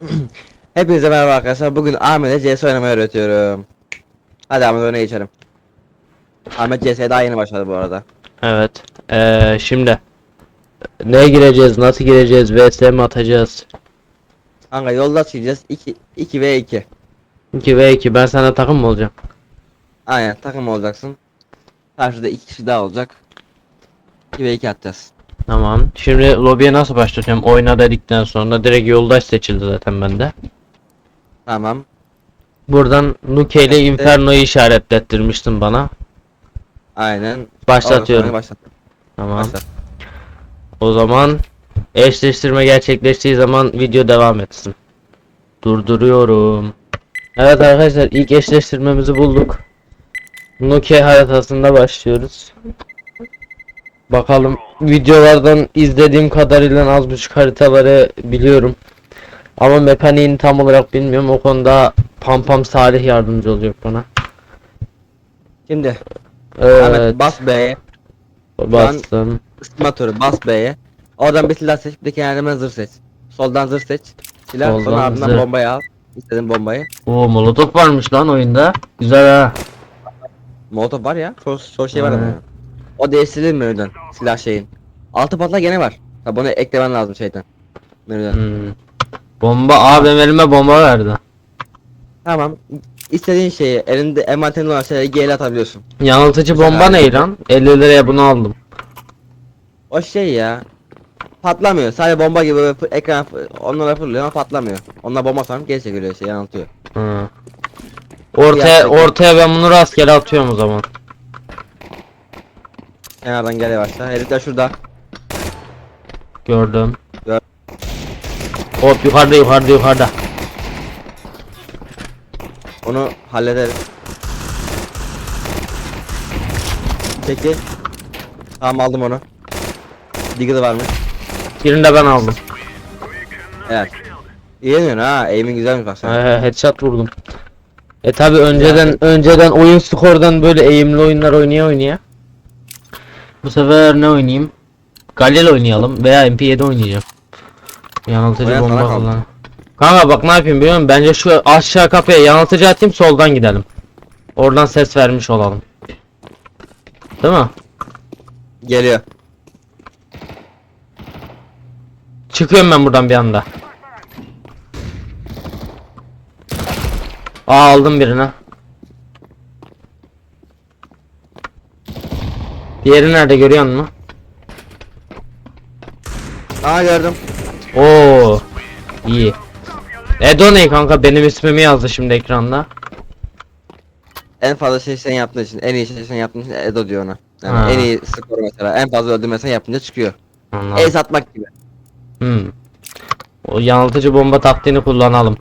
Hepinize merhaba arkadaşlar. Bugün Ahmet'e CS oynamayı öğretiyorum. Hadi Ahmet oyuna geçelim. Ahmet CS'ye daha yeni başladı bu arada. Evet. Ee, şimdi neye gireceğiz? Nasıl gireceğiz? VS mi atacağız? Kanka yolda çıkacağız. 2 2 ve 2. 2 v 2 ben sana takım mı olacağım? Aynen takım olacaksın. Karşıda 2 kişi daha olacak. 2 ve 2 atacağız. Tamam. Şimdi lobiye nasıl başlayacağım? Oyna dedikten sonra direkt yoldaş seçildi zaten bende. Tamam. Buradan Nuke ile Evet. Inferno'yu işaretlettirmiştin bana. Aynen. Başlatıyorum. Başlat. Tamam. Başlat. O zaman eşleştirme gerçekleştiği zaman video devam etsin. Durduruyorum. Evet arkadaşlar ilk eşleştirmemizi bulduk. Nuke haritasında başlıyoruz. Bakalım videolardan izlediğim kadarıyla az buçuk haritaları biliyorum. Ama mekaniğini tam olarak bilmiyorum. O konuda Pampam Salih yardımcı olacak bana. Şimdi Evet. Ahmet bas B'ye. bastım. Isıtma turu bas B'ye. Oradan bir silah seç. Bir de kenardan zırh seç. Soldan zırh seç. Silah Soldan sonra ardından zırh. bombayı al. İstediğin bombayı. Oo molotof varmış lan oyunda. Güzel ha. Molotov var ya. Çoğu, çoğu şey var ama. O değiştirilir menüden. Silah şeyin. Altı patlak gene var. Tabi bunu eklemen lazım şeyden. Menüden. Hmm. Bomba benim elime bomba verdi. Tamam. İstediğin şeyi elinde envanterin olan şeyleri G'yle atabiliyorsun. Yanıltıcı Güzel bomba ne lan? 50 liraya bunu aldım. O şey ya. Patlamıyor. Sadece bomba gibi böyle fı- ekran fı- onlara fırlıyor ama patlamıyor. Onunla bomba sanıp geri çekiliyor şey yanıltıyor. Hı. Ortaya ortaya ben bunu rastgele atıyorum o zaman. Kenardan gel yavaşla. Herif de şurada. Gördüm. Gör- Hop yukarıda yukarıda yukarıda. Onu hallederiz. Peki. Tamam aldım onu. Diggle varmış. Birini de ben aldım. Evet. İyi deniyorsun ha. Aim'in güzelmiş bak sen. Ee, headshot vurdum. E tabi önceden önceden oyun skordan böyle eğimli oyunlar oynaya oynaya. Bu sefer ne oynayayım? Galil oynayalım veya MP7 oynayacağım. Yanıltıcı sana bomba kaldı. kullan. Kanka bak ne yapayım biliyor musun? Bence şu aşağı kapıya yanıltıcı atayım soldan gidelim. Oradan ses vermiş olalım. Değil mi? Geliyor. Çıkıyorum ben buradan bir anda. Aa aldım birine. Diğeri nerede görüyor musun? Aa gördüm. Oo iyi. Edo ne kanka benim ismimi yazdı şimdi ekranda. En fazla şey sen yaptığın için, en iyi şey sen yaptığın için Edo diyor ona. Yani Ha. en iyi skor mesela. En fazla öldürme sen yapınca çıkıyor. Anladım. Ace atmak gibi. Hmm. O yanıltıcı bomba taktiğini kullanalım.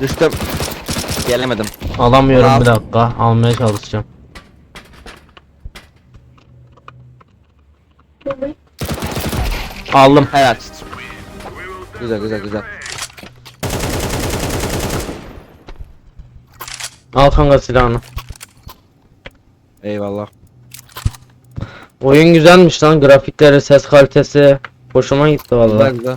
Düştüm. Gelemedim. Alamıyorum Ulan. bir dakika. Almaya çalışacağım. Aldım. Helal. Güzel güzel güzel. Al kanka silahını. Eyvallah. Oyun güzelmiş lan grafikleri, ses kalitesi. Hoşuma gitti Güzel vallahi. güzel.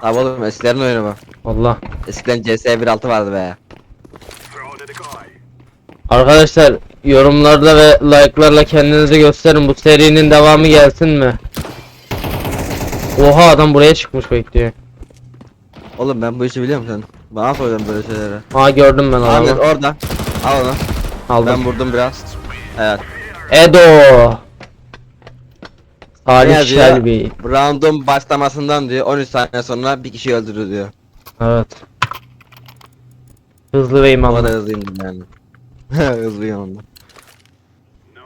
Tabi oğlum eskilerin oyunu bu. Allah. Eskiden CS 1.6 vardı be. Arkadaşlar yorumlarda ve like'larla kendinizi gösterin. Bu serinin devamı gelsin mi? Oha adam buraya çıkmış bekliyor. Oğlum ben bu işi biliyorum sen. Bana soruyorsun böyle şeyleri. Aa gördüm ben adamı. orada. Al onu. Aldım. Ben vurdum biraz. Evet. Edo. Salih? Shelby. Round'un başlamasından diyor 13 saniye sonra bir kişi öldürür diyor. Evet. Hızlı ve imanlı. hızlıyım yani. Hızlıyım onda.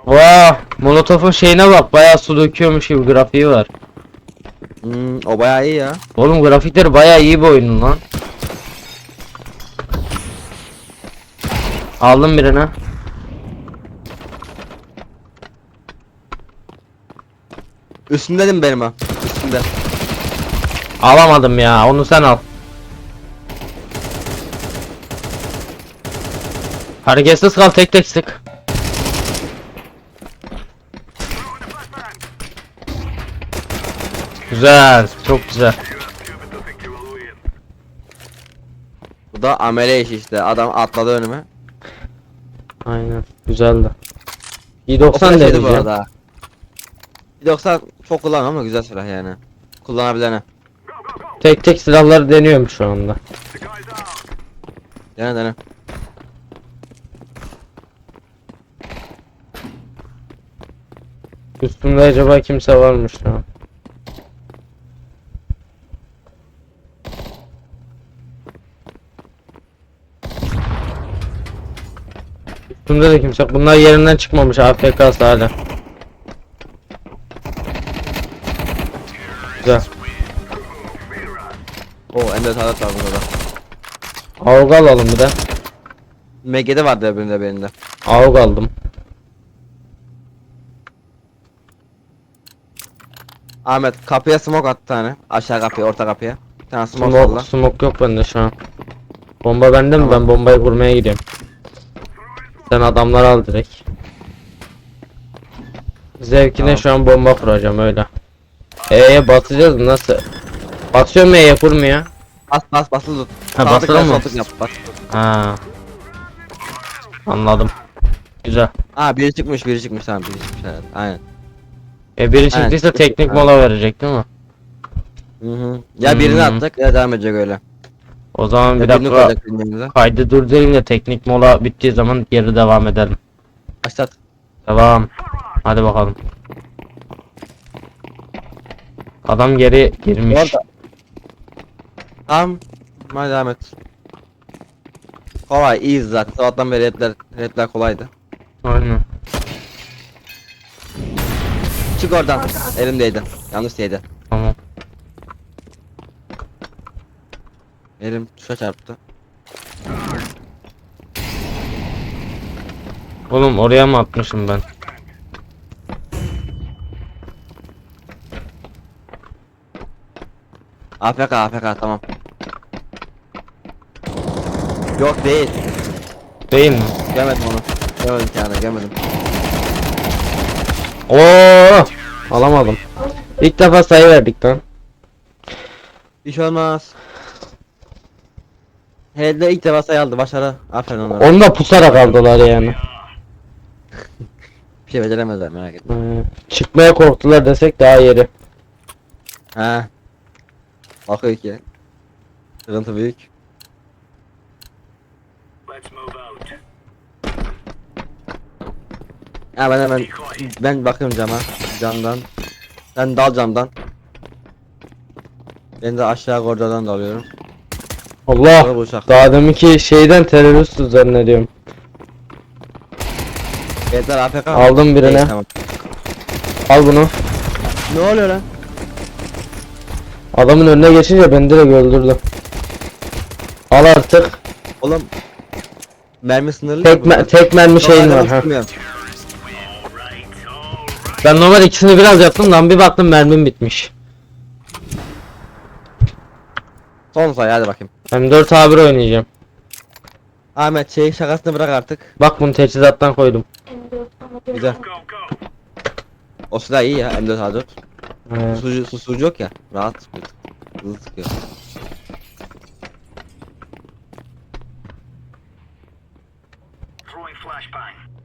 Vaa! Molotof'un şeyine bak bayağı su döküyormuş gibi grafiği var. Hmm, o bayağı iyi ya. Oğlum grafikleri bayağı iyi bir oyun lan. Aldım birine. Üstünde değil mi benim o? Üstünde. Alamadım ya. Onu sen al. Hareketsiz kal tek tek sık. Güzel, çok güzel. Bu da amele işi işte. Adam atladı önüme. Aynen, güzeldi. O 90 flash yedi bu arada. 90 çok kullanmam ama güzel silah yani. Kullanabilene. Tek tek silahları deniyorum şu anda. Dene dene. Üstümde acaba kimse varmış şu an. Üstümde de kimse. Bunlar yerinden çıkmamış AFK'sı hala. Güzel. O ende tarat var bunda da. AUG alalım bir de. MG'de vardı öbüründe benim de. AUG aldım. Ahmet kapıya smoke attı tane. Aşağı kapıya, orta kapıya. Bir tane smoke Smoke, salla. smoke yok bende şu an. Bomba bende mi? Ben bombayı kurmaya gidiyorum. Sen adamları al direkt. Zevkine Tamam. şu an bomba kuracağım öyle. E'ye basacağız mı? nasıl? Basıyorum E'ye kurmuyor. Bas bas basılı tut. Ha, Sağ basılı tıkla, mı? sol yap. Bas. Ha. Anladım. Güzel. Aa biri çıkmış, biri çıkmış tamam biri çıkmış evet. Aynen. E biri Aynen. çıktıysa teknik mola verecek değil mi? Hı hı. Ya birini Hmm. attık ya devam edecek öyle. O zaman bir Ya birini dakika koyacak birbirimize. kaydı durdurayım da teknik mola bittiği zaman geri devam edelim. Başlat. Tamam. Hadi bakalım. Adam geri girmiş. Orada. Tamam. Hadi devam et. Kolay, iyiyiz zaten. Sabahtan beri redler, redler kolaydı. Aynen. Çık oradan. Elimdeydi. Yanlış değdi. Tamam. Elim tuşa çarptı. Oğlum oraya mı atmışım ben? AFK AFK tamam. Yok değil. Değil mi? Gömedim onu. Gömedim kendime gömedim. Oo! Alamadım. İlk defa sayı verdik lan. Hiç olmaz. Hele ilk defa sayı aldı. Başarı. Aferin onlara. Onu da pusarak aldılar yani. Bir şey beceremezler merak etme. Ee, çıkmaya korktular desek daha yeri. He. Bakıyor ki. Sıkıntı büyük. Ha ben hemen ben bakıyorum cama. Camdan. Sen dal camdan. Ben de aşağı koridordan dalıyorum. Sonra Allah! bu uçak. Daha deminki şeyden terörist zannediyorum. Yeter AFK. Aldım birine. Neyse, tamam. Al bunu. Ne oluyor lan? Adamın önüne geçince beni direkt öldürdü. Al artık. Oğlum. Mermi sınırlı. Tek, burada. me- tek mermi şeyin var ha. Ben normal ikisini biraz yaptım lan bir baktım mermim bitmiş. Son sayı hadi bakayım. M4 A1 oynayacağım. Ahmet şey şakasını bırak artık. Bak bunu teçhizattan koydum. Güzel. O silah iyi ya M4 A4. Ee, Susucu, susucu yok ya. Rahat sıkıyor. Hızlı sıkıyor. Throwing flashbang.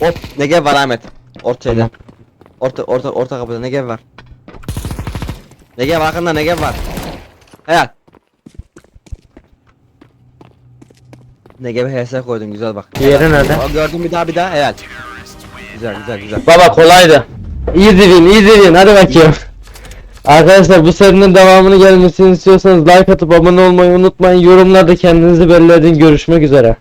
Hop Negev var Ahmet. Orta şeyde. Tamam. Orta orta orta kapıda Negev var. Negev arkanda Negev var. Helal. Negev'e HS koydun güzel bak. Diğeri nerede? Gördüm bir daha bir daha helal. Güzel güzel güzel. Baba kolaydı. Easy win, easy win. Hadi bakayım. Arkadaşlar bu serinin devamını gelmesini istiyorsanız like atıp abone olmayı unutmayın. Yorumlarda kendinizi belli edin. Görüşmek üzere.